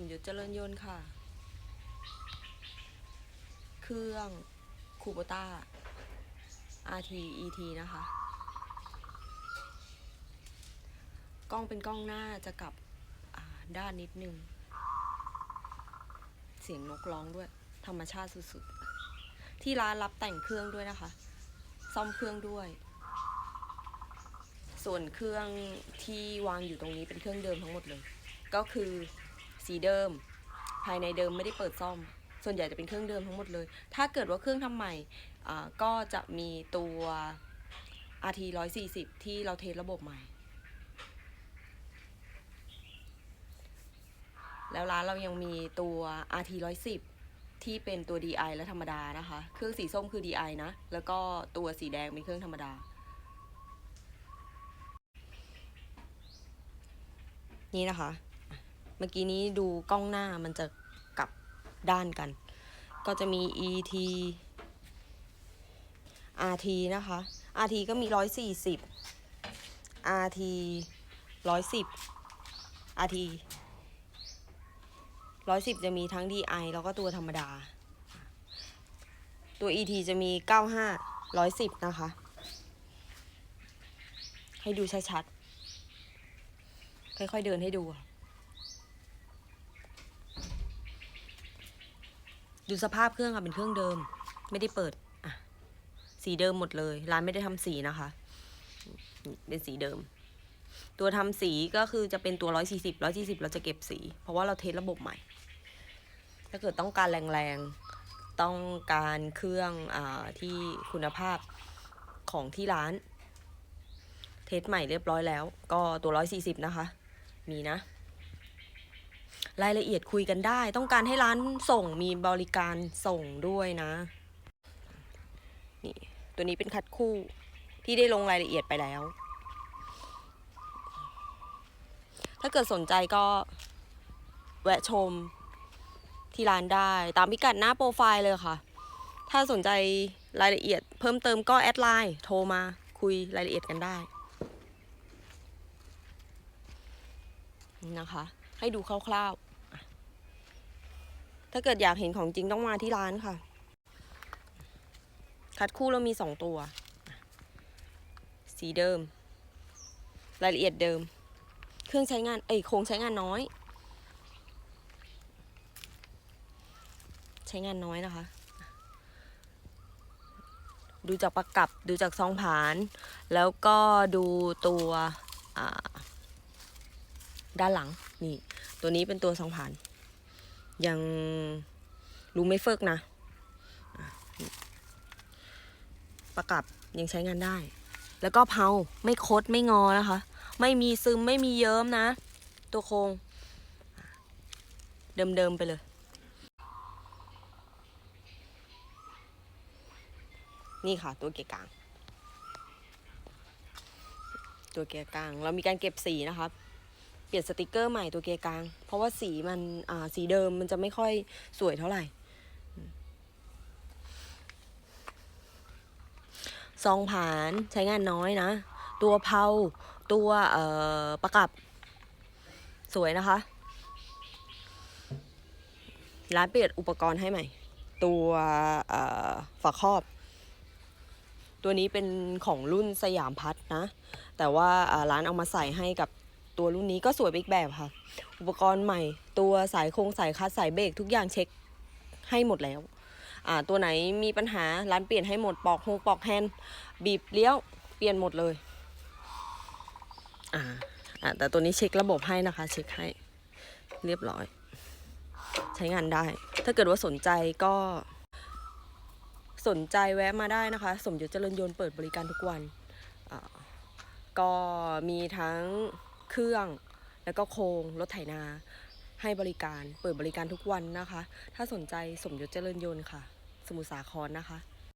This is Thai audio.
มยศเจริญยนต์ค่ะ เครื่องคูโบต้า RT ET นะคะ กล้องเป็นกล้องหน้าจะกลับด้านนิดนึง เสียงนกร้องด้วย ธรรมชาติสุดๆ ที่ร้านรับแต่งเครื่องด้วยนะคะ ซ่อมเครื่องด้วย ส่วนเครื่องที่วางอยู่ตรงนี้เป็นเครื่องเดิมทั้งหมดเลย ก็คือ สีเดิม ภายในเดิมไม่ได้เปิดซ่อม ส่วนใหญ่จะเป็นเครื่องเดิมทั้งหมดเลย ถ้าเกิดว่าเครื่องทำใหม่ก็จะมีตัว RT 140 ที่เราเทสระบบใหม่ แล้วร้านเรายังมีตัว RT 110 ที่เป็นตัว DI และธรรมดานะคะ เครื่องสีส้มคือ DI นะ แล้วก็ตัวสีแดงเป็นเครื่องธรรมดา นี่นะคะ เมื่อกี้นี้ดูกล้องหน้ามันจะกลับด้านกัน ก็จะมี ET RT นะคะ RT ก็มี 140 RT 110 RT 110 จะมีทั้ง DI แล้วก็ตัวธรรมดา ตัว ET จะมี 95 110 นะคะ ให้ดูชัดๆ ค่อยๆ เดินให้ดูอะ ดูสภาพเครื่องค่ะเป็นเครื่องเดิม ไม่ได้เปิดอะสีเดิมหมดเลย ร้านไม่ได้ทำสีนะคะ เป็นสีเดิม ตัวทำสีก็คือจะเป็นตัว140 140เราจะเก็บสี เพราะว่าเราเทสระบบใหม่ ถ้าเกิดต้องการแรงๆ ต้องการเครื่องอที่คุณภาพของที่ร้าน เทสใหม่เรียบร้อยแล้ว ก็ตัว140นะคะ มีนะ รายละเอียดคุยกันได้ ต้องการให้ร้านส่งมีบริการส่งด้วยนะ นี่ ตัวนี้เป็นคัดคู่ที่ได้ลงรายละเอียดไปแล้ว ถ้าเกิดสนใจก็แวะชมที่ร้านได้ ตามพิกัดหน้าโปรไฟล์เลยค่ะ ถ้าสนใจรายละเอียดเพิ่มเติมก็แอดไลน์โทรมาคุยรายละเอียดกันได้นะคะ ให้ดูคร่าวๆ ถ้าเกิดอยากเห็นของจริงต้องมาที่ร้านค่ะ คัดคู่เรามีสองตัว สีเดิม รายละเอียดเดิม เครื่องใช้งานเอ้ยโครงใช้งานน้อย ใช้งานน้อยนะคะ ดูจากประกับดูจากซองผาน แล้วก็ดูตัวด้านหลังนี่ ตัวนี้เป็นตัวสองผาน ยังรูไม่เฟิกนะประกับยังใช้งานได้ แล้วก็เพาไม่คดไม่งอนะคะ ไม่มีซึมไม่มีเยิ้มนะ ตัวโครงเดิมๆไปเลย นี่ค่ะตัวเกียร์กลาง ตัวเกียร์กลาง เรามีการเก็บสีนะครับ เปลี่ยนสติกเกอร์ใหม่ตัวเกียร์กลาง เพราะว่าสีมันอ่าสีเดิมมันจะไม่ค่อยสวยเท่าไหร่ซองผานใช้งานน้อยนะ ตัวเพาตัวเอ่อประกับสวยนะคะ ร้านเปลี่ยนอุปกรณ์ให้ใหม่ ตัวเอ่อฝาครอบ ตัวนี้เป็นของรุ่นสยามพัดนะ แต่ว่าร้านเอามาใส่ให้กับ ตัวรุ่นนี้ก็สวยไปอีกแบบค่ะ อุปกรณ์ใหม่ ตัวสายโครงสายคัดสายเบรกทุกอย่างเช็คให้หมดแล้ว อ่า ตัวไหนมีปัญหาร้านเปลี่ยนให้หมดปอกฮูปอกแฮนด์บีบเลี้ยวเปลี่ยนหมดเลย อ่าอ่าแต่ตัวนี้เช็คระบบให้นะคะ เช็คให้เรียบร้อย ใช้งานได้ ถ้าเกิดว่าสนใจก็ สนใจแวะมาได้นะคะ สมยศเจริญยนต์เปิดบริการทุกวัน ก็มีทั้ง เครื่อง แล้วก็โครงรถไถนา ให้บริการเปิดบริการทุกวันนะคะ ถ้าสนใจสมยศเจริญยนต์ค่ะ สมุทรสาครนะคะ